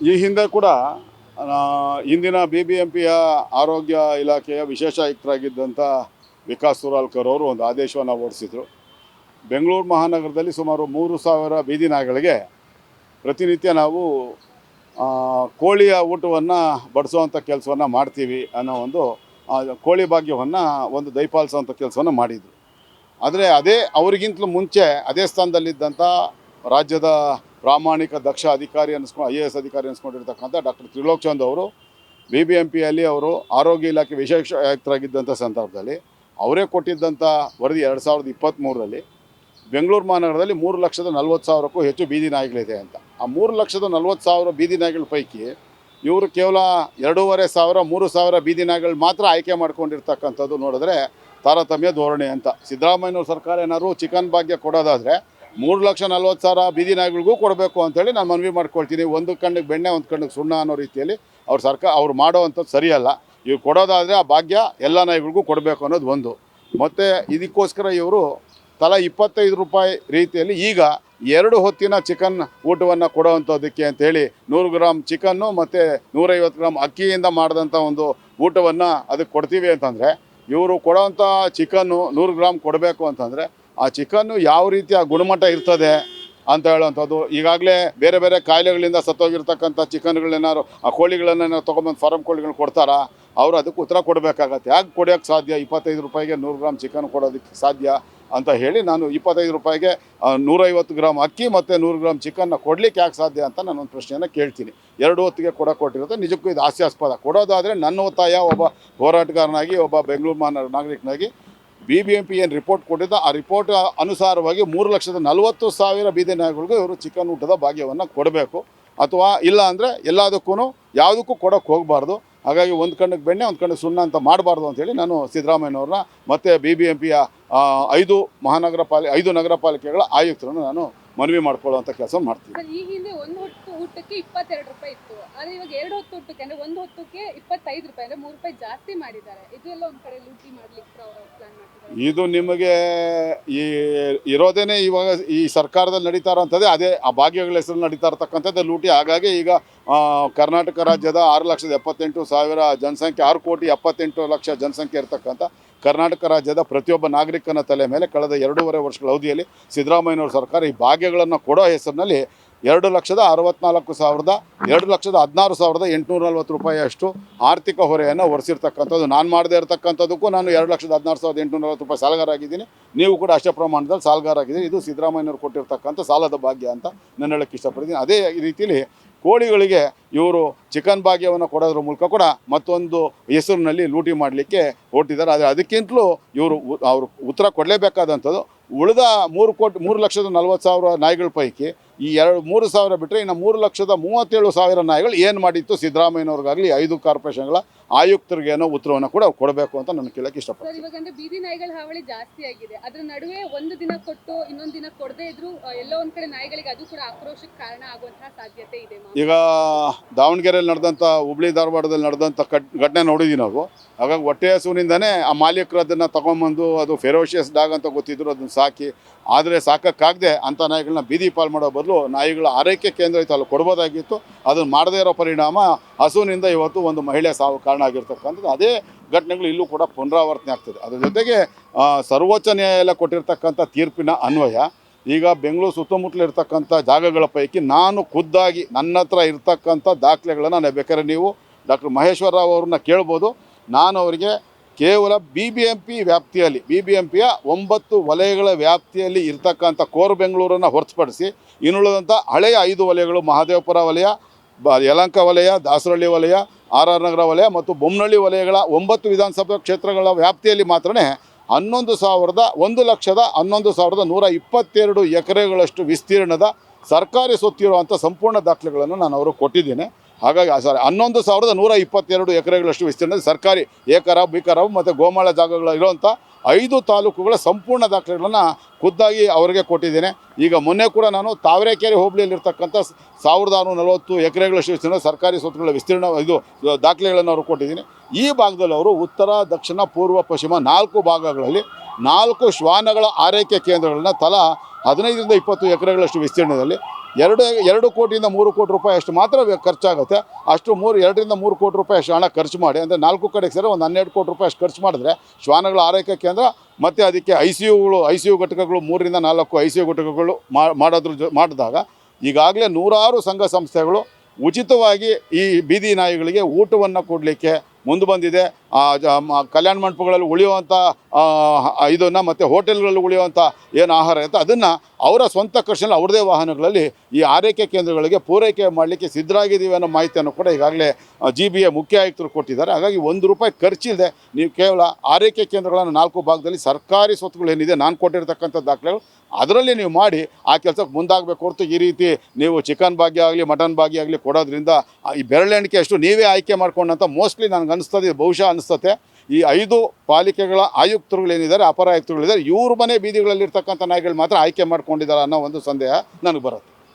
ಈ ಹಿಂದೆ ಕೂಡ ಇಂದಿನ ಬಿ ಬಿ ಎಂ ಪಿಯ ಆರೋಗ್ಯ ಇಲಾಖೆಯ ವಿಶೇಷ ಆಯುಕ್ತರಾಗಿದ್ದಂಥ ವಿಕಾಸ್ ಸುರಾಲ್ಕರ್ ಅವರು ಒಂದು ಆದೇಶವನ್ನು ಹೊರಡಿಸಿದರು. ಬೆಂಗಳೂರು ಮಹಾನಗರದಲ್ಲಿ ಸುಮಾರು ಮೂರು ಸಾವಿರ ಬೀದಿ ನಾಯಿಗಳಿಗೆ ಪ್ರತಿನಿತ್ಯ ನಾವು ಕೋಳಿಯ ಊಟವನ್ನು ಬಡಿಸುವಂಥ ಕೆಲಸವನ್ನು ಮಾಡ್ತೀವಿ ಅನ್ನೋ ಒಂದು ಕೋಳಿ ಭಾಗ್ಯವನ್ನು ಒಂದು ದಯಪಾಲಿಸೋವಂಥ ಕೆಲಸವನ್ನು ಮಾಡಿದರು. ಆದರೆ ಅದೇ ಅವರಿಗಿಂತಲೂ ಮುಂಚೆ ಅದೇ ಸ್ಥಾನದಲ್ಲಿದ್ದಂಥ ರಾಜ್ಯದ ಪ್ರಾಮಾಣಿಕ ದಕ್ಷ ಅಧಿಕಾರಿ ಅನಿಸ್ಕೊಂಡು ಐ ಎ ಎಸ್ ಅಧಿಕಾರಿ ಅನಿಸ್ಕೊಂಡಿರ್ತಕ್ಕಂಥ ಡಾಕ್ಟರ್ ತ್ರಿಲೋಕ್ ಚಂದ್ ಅವರು ಬಿ ಬಿ ಎಂ ಪಿಯಲ್ಲಿ ಅವರು ಆರೋಗ್ಯ ಇಲಾಖೆ ವಿಶೇಷ ಆಯುಕ್ತರಾಗಿದ್ದಂಥ ಸಂದರ್ಭದಲ್ಲಿ ಅವರೇ ಕೊಟ್ಟಿದ್ದಂಥ ವರದಿ ಎರಡು ಸಾವಿರದ ಇಪ್ಪತ್ತ್ಮೂರರಲ್ಲಿ ಬೆಂಗಳೂರು ಮಹಾನಗರದಲ್ಲಿ ಮೂರು ಲಕ್ಷದ ನಲ್ವತ್ತು ಸಾವಿರಕ್ಕೂ ಹೆಚ್ಚು ಬೀದಿ ನಾಯಿಗಳಿದೆ ಅಂತ. ಆ ಮೂರು ಲಕ್ಷದ ನಲ್ವತ್ತು ಸಾವಿರ ಬೀದಿ ನಾಯಿಗಳ ಪೈಕಿ ಇವರು ಕೇವಲ ಎರಡೂವರೆ ಸಾವಿರ, ಮೂರು ಸಾವಿರ ಬೀದಿ ನಾಯಿಗಳು ಮಾತ್ರ ಆಯ್ಕೆ ಮಾಡ್ಕೊಂಡಿರ್ತಕ್ಕಂಥದ್ದು ನೋಡಿದ್ರೆ ತಾರತಮ್ಯ ಧೋರಣೆ ಅಂತ. ಸಿದ್ದರಾಮಯ್ಯನವ್ರ ಸರ್ಕಾರ ಏನಾದ್ರು ಚಿಕನ್ ಭಾಗ್ಯ ಕೊಡೋದಾದರೆ ಮೂರು ಲಕ್ಷ ನಲ್ವತ್ತು ಸಾವಿರ ಬೀದಿ ನಾಯಿಗಳಿಗೂ ಕೊಡಬೇಕು ಅಂತೇಳಿ ನಾನು ಮನವಿ ಮಾಡ್ಕೊಳ್ತೀನಿ. ಒಂದು ಕಣ್ಣಿಗೆ ಬೆಣ್ಣೆ, ಒಂದು ಕಣ್ಣಿಗೆ ಸುಣ್ಣ ಅನ್ನೋ ರೀತಿಯಲ್ಲಿ ಅವ್ರ ಸರ್ಕಾರ, ಅವ್ರು ಮಾಡೋವಂಥದ್ದು ಸರಿಯಲ್ಲ. ಇವ್ರು ಕೊಡೋದಾದರೆ ಆ ಭಾಗ್ಯ ಎಲ್ಲ ನಾಯಿಗಳಿಗೂ ಕೊಡಬೇಕು ಅನ್ನೋದು ಒಂದು. ಮತ್ತು ಇದಕ್ಕೋಸ್ಕರ ಇವರು ತಲಾ ಇಪ್ಪತ್ತೈದು ರೂಪಾಯಿ ರೀತಿಯಲ್ಲಿ ಈಗ ಎರಡು ಹೊತ್ತಿನ ಚಿಕನ್ ಊಟವನ್ನು ಕೊಡೋವಂಥದ್ದಕ್ಕೆ ಅಂತೇಳಿ ನೂರು ಗ್ರಾಮ್ ಚಿಕನ್ನು ಮತ್ತು ನೂರೈವತ್ತು ಗ್ರಾಮ್ ಅಕ್ಕಿಯಿಂದ ಮಾಡಿದಂಥ ಒಂದು ಊಟವನ್ನು ಅದಕ್ಕೆ ಕೊಡ್ತೀವಿ ಅಂತಂದರೆ ಇವರು ಕೊಡೋವಂಥ ಚಿಕನ್ನು ನೂರು ಗ್ರಾಮ್ ಕೊಡಬೇಕು ಅಂತಂದರೆ ಆ ಚಿಕನ್ನು ಯಾವ ರೀತಿಯ ಗುಣಮಟ್ಟ ಇರ್ತದೆ ಅಂತ ಹೇಳುವಂಥದ್ದು. ಈಗಾಗಲೇ ಬೇರೆ ಬೇರೆ ಕಾಯಿಲೆಗಳಿಂದ ಸತ್ತೋಗಿರ್ತಕ್ಕಂಥ ಚಿಕನ್ಗಳೇನಾದ್ರು, ಆ ಕೋಳಿಗಳನ್ನ ತೊಗೊಂಬಂದು ಫಾರಂ ಕೋಳಿಗಳು ಕೊಡ್ತಾರಾ? ಅವರು ಅದಕ್ಕೆ ಉತ್ತರ ಕೊಡಬೇಕಾಗತ್ತೆ. ಯಾಕೆ ಕೊಡೋಕ್ಕೆ ಸಾಧ್ಯ? ಇಪ್ಪತ್ತೈದು ರೂಪಾಯಿಗೆ ನೂರು ಗ್ರಾಮ್ ಚಿಕನ್ ಕೊಡೋದಕ್ಕೆ ಸಾಧ್ಯ ಅಂತ ಹೇಳಿ ನಾನು ಇಪ್ಪತ್ತೈದು ರೂಪಾಯಿಗೆ ನೂರೈವತ್ತು ಗ್ರಾಮ್ ಅಕ್ಕಿ ಮತ್ತು ನೂರು ಗ್ರಾಮ್ ಚಿಕನ್ನ ಕೊಡಲಿಕ್ಕೆ ಯಾಕೆ ಸಾಧ್ಯ ಅಂತ ನಾನು ಒಂದು ಪ್ರಶ್ನೆಯನ್ನು ಕೇಳ್ತೀನಿ. ಎರಡು ಹೊತ್ತಿಗೆ ಕೊಡ ಕೊಟ್ಟಿರುತ್ತೆ. ನಿಜಕ್ಕೂ ಇದು ಹಾಸ್ಯಾಸ್ಪದ. ಕೊಡೋದಾದರೆ ನನ್ನ ಒತ್ತಾಯ, ಒಬ್ಬ ಹೋರಾಟಗಾರನಾಗಿ, ಒಬ್ಬ ಬೆಂಗಳೂರು ಮಹಾನಗರ ನಾಗರಿಕನಾಗಿ ಬಿ ಬಿ ಎಂ ಪಿ ಏನು ರಿಪೋರ್ಟ್ ಕೊಟ್ಟಿದ್ದ ಆ ರಿಪೋರ್ಟ್ ಅನುಸಾರವಾಗಿ ಮೂರು ಲಕ್ಷದ ನಲವತ್ತು ಸಾವಿರ ಬೀದಿ ನಾಯಿಗಳಿಗೂ ಇವರು ಚಿಕನ್ ಊಟದ ಭಾಗ್ಯವನ್ನು ಕೊಡಬೇಕು. ಅಥವಾ ಇಲ್ಲ ಅಂದರೆ ಎಲ್ಲದಕ್ಕೂ ಯಾವುದಕ್ಕೂ ಕೊಡೋಕ್ಕೆ ಹೋಗಬಾರ್ದು. ಹಾಗಾಗಿ ಒಂದು ಕಣ್ಣಿಗೆ ಬೆಣ್ಣೆ, ಒಂದು ಕಣ್ಣಿಗೆ ಸುಣ್ಣ ಅಂತ ಮಾಡಬಾರ್ದು ಅಂತೇಳಿ ನಾನು ಸಿದ್ದರಾಮಯ್ಯನವ್ರನ್ನ ಮತ್ತು ಬಿ ಬಿ ಎಂ ಪಿಯ ಐದು ಮಹಾನಗರ ಪಾಲಿ ಐದು ನಗರ ಪಾಲಿಕೆಗಳ ಆಯುಕ್ತರನ್ನು ನಾನು ಮನವಿ ಮಾಡ್ಕೊಳ್ಳುವಂಥ ಕೆಲಸ ಮಾಡ್ತೀನಿ. ಊಟಕ್ಕೆ ಇಪ್ಪತ್ತೆರಡು ರೂಪಾಯಿ ಇತ್ತು. ಆದರೆ ಇವಾಗ ಎರಡು ಹೊತ್ತು ಊಟಕ್ಕೆ, ಅಂದ್ರೆ ಒಂದು ಹೊತ್ತಕ್ಕೆ ಇಪ್ಪತ್ತೈದು ರೂಪಾಯಿ, ಅಂದ್ರೆ ಮೂರು ರೂಪಾಯಿ ಜಾಸ್ತಿ ಮಾಡಿದ್ದಾರೆ. ಇದು ಎಲ್ಲ ಒಂದ್ ಕಡೆ ಲೂಟಿ ಮಾಡ್ಲಿಕ್ಕೆ ಪ್ಲಾನ್ ಮಾಡ್ತಿದ್ದಾರೆ. ಇದು ನಿಮಗೆ ಈ ಇರೋದೇನೆ ಇವಾಗ ಈ ಸರ್ಕಾರದಲ್ಲಿ ನಡೀತಾ ಇರೋಂಥದ್ದೇ, ಅದೇ ಆ ಭಾಗ್ಯಗಳ ಹೆಸರು ನಡೀತಾ ಇರತಕ್ಕಂಥದ್ದು ಲೂಟಿ. ಹಾಗಾಗಿ ಈಗ ಕರ್ನಾಟಕ ರಾಜ್ಯದ ಆರು ಲಕ್ಷದ ಎಪ್ಪತ್ತೆಂಟು ಸಾವಿರ ಜನಸಂಖ್ಯೆ, ಆರು ಕೋಟಿ ಎಪ್ಪತ್ತೆಂಟು ಲಕ್ಷ ಜನಸಂಖ್ಯೆ ಇರತಕ್ಕಂಥ ಕರ್ನಾಟಕ ರಾಜ್ಯದ ಪ್ರತಿಯೊಬ್ಬ ನಾಗರಿಕನ ತಲೆ ಮೇಲೆ ಕಳೆದ ಎರಡೂವರೆ ವರ್ಷಗಳ ಅವಧಿಯಲ್ಲಿ ಸಿದ್ದರಾಮಯ್ಯನವ್ರ ಸರ್ಕಾರ ಈ ಭಾಗ್ಯಗಳನ್ನು ಕೊಡೋ ಹೆಸರಿನಲ್ಲಿ ಎರಡು ಲಕ್ಷದ ಅರವತ್ನಾಲ್ಕು ಸಾವಿರದ, ಎರಡು ಲಕ್ಷದ ಹದಿನಾರು ಸಾವಿರದ ಎಂಟುನೂರ ನಲ್ವತ್ತು ರೂಪಾಯಿಯಷ್ಟು ಆರ್ಥಿಕ ಹೊರೆಯನ್ನು ಹೊರಿಸಿರ್ತಕ್ಕಂಥದ್ದು ನಾನು ಮಾಡದೇ ಇರತಕ್ಕಂಥದ್ದಕ್ಕೂ ನಾನು ಎರಡು ಲಕ್ಷದ ಹದಿನಾರು ಸಾವಿರದ ಎಂಟುನೂರ ನಲ್ವತ್ತು ರೂಪಾಯಿ ಸಾಲಗಾರ ಆಗಿದ್ದೀನಿ ನೀವು ಕೂಡ ಅಷ್ಟೇ ಪ್ರಮಾಣದಲ್ಲಿ ಸಾಲಗಾರ ಆಗಿದ್ದೀರಿ ಇದು ಸಿದ್ದರಾಮಯ್ಯವರು ಕೊಟ್ಟಿರ್ತಕ್ಕಂಥ ಸಾಲದ ಭಾಗ್ಯ ಅಂತ ನಾನು ಹೇಳಕ್ಕೆ ಇಷ್ಟಪಡ್ತೀನಿ. ಅದೇ ರೀತಿಯಲ್ಲಿ ಕೋಳಿಗಳಿಗೆ ಇವರು ಚಿಕನ್ ಭಾಗ್ಯವನ್ನು ಕೊಡೋದ್ರ ಮೂಲಕ ಕೂಡ ಮತ್ತೊಂದು ಹೆಸರಿನಲ್ಲಿ ಲೂಟಿ ಮಾಡಲಿಕ್ಕೆ ಹೊರಟಿದ್ದಾರೆ. ಆದರೆ ಅದಕ್ಕಿಂತಲೂ ಇವರು ಅವರು ಉತ್ತರ ಕೊಡಲೇಬೇಕಾದಂಥದ್ದು ಉಳಿದ ಮೂರು ಕೋಟಿ, ಮೂರು ಲಕ್ಷದ ನಲ್ವತ್ತು ಸಾವಿರ ನಾಯಿಗಳ ಪೈಕಿ ಈ ಎರಡು ಮೂರು ಸಾವಿರ ಬಿಟ್ಟರೆ ಇನ್ನು ಮೂರು ಲಕ್ಷದ ಮೂವತ್ತೇಳು ಸಾವಿರ ನಾಯಿಗಳು ಏನು ಮಾಡಿತ್ತು ಸಿದ್ದರಾಮಯ್ಯನವ್ರಿಗಾಗಲಿ ಐದು ಕಾರ್ಪೊರೇಷನ್ಗಳ ಆಯುಕ್ತರಿಗೆ ಏನೋ ಉತ್ತರವನ್ನು ಕೂಡ ಕೊಡಬೇಕು ಅಂತ ನಾನು ಕೇಳಕ್ಕೆ ಇಷ್ಟಪಡ್ತೀನಿ. ಇವಾಗ ಅಂದ್ರೆ ಬೀದಿ ನಾಯಿಗಳ ಹಾವಳಿ ಜಾಸ್ತಿ ಆಗಿದೆ. ಅದರ ನಡುವೆ ಒಂದು ದಿನ ಕೊಟ್ಟು ಇನ್ನೊಂದು ದಿನ ಕೊಡದೇ ಇದ್ರು ಎಲ್ಲೋ ಒಂದು ಕಡೆ ನಾಯಿಗಳಿಗೆ ಅದು ಕೂಡ ಆಕ್ರೋಶಕ್ಕೆ ಕಾರಣ ಆಗುವಂತಹ ಸಾಧ್ಯತೆ ಇದೆ ಈಗ ದಾವಣಗೆರೆಯಲ್ಲಿ ನಡೆದಂಥ ಹುಬ್ಳಿ ಧಾರವಾಡದಲ್ಲಿ ನಡೆದಂಥ ಕಟ್ ಘಟನೆ ನೋಡಿದ್ವಿ ನಾವು. ಹಾಗಾಗಿ ಹೊಟ್ಟೆ ಹಸುವಿನಿಂದನೇ ಆ ಮಾಲೀಕರು ಅದನ್ನು ತಗೊಂಬಂದು ಅದು ಫೆರೋಷಿಯಸ್ ಡಾಗ್ ಅಂತ ಗೊತ್ತಿದ್ರು ಅದನ್ನು ಸಾಕಿ ಆದರೆ ಸಾಕಕ್ಕಾಗದೆ ಅಂಥ ನಾಯಿಗಳನ್ನ ಬೀದಿ ಪಾಲು ಮಾಡೋ ಬದಲು ನಾಯಿಗಳ ಆರೈಕೆ ಕೇಂದ್ರ ಇತ್ತು ಅಲ್ಲಿ ಕೊಡ್ಬೋದಾಗಿತ್ತು. ಅದನ್ನು ಮಾಡದೇ ಇರೋ ಪರಿಣಾಮ ಹಸುವಿನಿಂದ ಇವತ್ತು ಒಂದು ಮಹಿಳೆ ಸಾವು ಕಾರಣ ಆಗಿರ್ತಕ್ಕಂಥದ್ದು. ಅದೇ ಘಟನೆಗಳು ಇಲ್ಲೂ ಕೂಡ ಪುನರಾವರ್ತನೆ ಆಗ್ತದೆ. ಅದ್ರ ಜೊತೆಗೆ ಸರ್ವೋಚ್ಚ ನ್ಯಾಯಾಲಯ ಕೊಟ್ಟಿರ್ತಕ್ಕಂಥ ತೀರ್ಪಿನ ಅನ್ವಯ, ಈಗ ಬೆಂಗಳೂರು ಸುತ್ತಮುತ್ತಲು ಇರ್ತಕ್ಕಂಥ ಜಾಗಗಳ ಪೈಕಿ ನಾನು ಖುದ್ದಾಗಿ ನನ್ನ ಹತ್ರ ಇರ್ತಕ್ಕಂಥ ದಾಖಲೆಗಳನ್ನು ನಾನು ಬೇಕಾದ್ರೆ ನೀವು ಡಾಕ್ಟರ್ ಮಹೇಶ್ವರ ರಾವ್ ಅವ್ರನ್ನ ಕೇಳ್ಬೋದು. ನಾನು ಅವರಿಗೆ ಕೇವಲ ಬಿ ಬಿ ಎಂ ಪಿ ವ್ಯಾಪ್ತಿಯಲ್ಲಿ ಬಿ ಬಿ ಎಂ ಪಿಯ ಒಂಬತ್ತು ವಲಯಗಳ ವ್ಯಾಪ್ತಿಯಲ್ಲಿ ಇರತಕ್ಕಂಥ ಕೋರ್ ಬೆಂಗಳೂರನ್ನು ಹೊರತುಪಡಿಸಿ ಇನ್ನುಳಿದಂಥ ಹಳೆಯ ಐದು ವಲಯಗಳು ಮಹಾದೇವಪುರ ವಲಯ, ಬ, ಯಲಂಕ ವಲಯ, ದಾಸರಳ್ಳಿ ವಲಯ, ಆರ್ ಆರ್ ನಗರ ವಲಯ ಮತ್ತು ಬೊಮ್ಮನಹಳ್ಳಿ ವಲಯಗಳ ಒಂಬತ್ತು ವಿಧಾನಸಭಾ ಕ್ಷೇತ್ರಗಳ ವ್ಯಾಪ್ತಿಯಲ್ಲಿ ಮಾತ್ರನೇ ಹನ್ನೊಂದು ಸಾವಿರದ ಒಂದು ಲಕ್ಷದ ಹನ್ನೊಂದು ಸಾವಿರದ ನೂರ ಇಪ್ಪತ್ತೆರಡು ಎಕರೆಗಳಷ್ಟು ವಿಸ್ತೀರ್ಣದ ಸರ್ಕಾರಿ ಸೊತ್ತಿರುವಂಥ ಸಂಪೂರ್ಣ ದಾಖಲೆಗಳನ್ನು ನಾನು ಅವರು ಕೊಟ್ಟಿದ್ದೇನೆ. ಹಾಗಾಗಿ ಸಾರಿ ಹನ್ನೊಂದು ಸಾವಿರದ ನೂರ ಇಪ್ಪತ್ತೆರಡು ಎಕರೆಗಳಷ್ಟು ವಿಸ್ತೀರ್ಣದ ಸರ್ಕಾರಿ ಏಕರ ಬಿಕರ ಮತ್ತು ಗೋಮಾಳ ಜಾಗಗಳು ಇರುವಂಥ ಐದು ತಾಲೂಕುಗಳ ಸಂಪೂರ್ಣ ದಾಖಲೆಗಳನ್ನು ಖುದ್ದಾಗಿ ಅವರಿಗೆ ಕೊಟ್ಟಿದ್ದೇನೆ. ಈಗ ಮೊನ್ನೆ ಕೂಡ ನಾನು ತಾವರೆಕೆರೆ ಹೋಬಳಿಯಲ್ಲಿರ್ತಕ್ಕಂಥ ಸಾವಿರದ ಆರುನೂರ ನಲವತ್ತು ಎಕರೆಗಳಷ್ಟು ವಿಸ್ತೀರ್ಣ ಸರ್ಕಾರಿ ಸ್ವತ್ತುಗಳ ವಿಸ್ತೀರ್ಣ, ಇದು ದಾಖಲೆಗಳನ್ನು ಅವರು ಕೊಟ್ಟಿದ್ದೀನಿ. ಈ ಭಾಗದಲ್ಲಿ ಅವರು ಉತ್ತರ, ದಕ್ಷಿಣ, ಪೂರ್ವ, ಪಶ್ಚಿಮ ನಾಲ್ಕು ಭಾಗಗಳಲ್ಲಿ ನಾಲ್ಕು ಶ್ವಾನಗಳ ಆರೈಕೆ ಕೇಂದ್ರಗಳನ್ನ ತಲಾ ಹದಿನೈದರಿಂದ ಇಪ್ಪತ್ತು ಎಕರೆಗಳಷ್ಟು ವಿಸ್ತೀರ್ಣದಲ್ಲಿ ಎರಡು ಎರಡು ಕೋಟಿಯಿಂದ ಮೂರು ಕೋಟಿ ರೂಪಾಯಿ ಅಷ್ಟು ಮಾತ್ರ ಖರ್ಚಾಗುತ್ತೆ. ಅಷ್ಟು ಮೂರು, ಎರಡರಿಂದ ಮೂರು ಕೋಟಿ ರೂಪಾಯಿ ಅಷ್ಟು ಹಣ ಖರ್ಚು ಮಾಡಿ, ಅಂದರೆ ನಾಲ್ಕು ಕಡೆಗೆ ಸೇರಿ ಒಂದು ಹನ್ನೆರಡು ಕೋಟಿ ರೂಪಾಯಿ ಅಷ್ಟು ಖರ್ಚು ಮಾಡಿದ್ರೆ ಶ್ವಾನಗಳ ಆರೈಕೆ ಕೇಂದ್ರ, ಮತ್ತು ಅದಕ್ಕೆ ಐ ಸಿ ಯುಗಳು ಐ ಸಿ ಯು ಘಟಕಗಳು, ಮೂರರಿಂದ ನಾಲ್ಕು ಐ ಸಿ ಯು ಘಟಕಗಳು ಮಾಡೋದ್ರ ಜೊ, ಮಾಡಿದಾಗ ಈಗಾಗಲೇ ನೂರಾರು ಸಂಘ ಸಂಸ್ಥೆಗಳು ಉಚಿತವಾಗಿ ಈ ಬೀದಿ ನಾಯಿಗಳಿಗೆ ಊಟವನ್ನು ಕೊಡಲಿಕ್ಕೆ ಮುಂದೆ ಬಂದಿದೆ. ಕಲ್ಯಾಣ ಮಂಟಪಗಳಲ್ಲಿ ಉಳಿಯುವಂಥ ಇದನ್ನು ಮತ್ತು ಹೋಟೆಲ್ಗಳಲ್ಲಿ ಉಳಿಯುವಂಥ ಏನು ಆಹಾರ ಇರುತ್ತೆ ಅದನ್ನು ಅವರ ಸ್ವಂತ ಖರ್ಚಿನಲ್ಲಿ ಅವ್ರದೇ ವಾಹನಗಳಲ್ಲಿ ಈ ಆರೈಕೆ ಕೇಂದ್ರಗಳಿಗೆ ಪೂರೈಕೆ ಮಾಡಲಿಕ್ಕೆ ಸಿದ್ಧರಾಗಿದ್ದೀವಿ ಅನ್ನೋ ಮಾಹಿತಿಯನ್ನು ಕೂಡ ಈಗಾಗಲೇ ಜಿ ಬಿ ಎ ಮುಖ್ಯ ಆಯುಕ್ತರು ಕೊಟ್ಟಿದ್ದಾರೆ. ಹಾಗಾಗಿ ಒಂದು ರೂಪಾಯಿ ಖರ್ಚಿಲ್ಲದೆ ನೀವು ಕೇವಲ ಆರೈಕೆ ಕೇಂದ್ರಗಳನ್ನು ನಾಲ್ಕು ಭಾಗದಲ್ಲಿ ಸರ್ಕಾರಿ ಸ್ವತ್ತುಗಳು ಏನಿದೆ ನಾನು ಕೊಟ್ಟಿರ್ತಕ್ಕಂಥ ದಾಖಲೆಗಳು ಅದರಲ್ಲಿ ನೀವು ಮಾಡಿ ಆ ಕೆಲಸಕ್ಕೆ ಮುಂದಾಗಬೇಕು ಹೊರತು ಈ ರೀತಿ ನೀವು ಚಿಕನ್ ಭಾಗ್ಯ ಆಗಲಿ ಮಟನ್ ಭಾಗ್ಯ ಆಗಲಿ ಕೊಡೋದ್ರಿಂದ ಈ ಬೆರಳೆಣಿಕೆ ಅಷ್ಟು ನೀವೇ ಆಯ್ಕೆ ಮಾಡ್ಕೊಂಡಂತ ಮೋಸ್ಟ್ಲಿ ನನಗೆ ಅನಿಸ್ತದೆ ಬಹುಶಃ ಅನಿಸ್ತತೆ. ಈ ಐದು ಪಾಲಿಕೆಗಳ ಆಯುಕ್ತರುಗಳೇನಿದ್ದಾರೆ ಅಪರ ಆಯುಕ್ತರುಗಳಿದ್ದಾರೆ ಇವ್ರ ಮನೆ ಬೀದಿಗಳಲ್ಲಿರ್ತಕ್ಕಂಥ ನಾಯಿಗಳು ಮಾತ್ರ ಆಯ್ಕೆ ಮಾಡ್ಕೊಂಡಿದ್ದಾರೆ ಅನ್ನೋ ಒಂದು ಸಂದೇಹ ನನಗೆ ಬರುತ್ತೆ.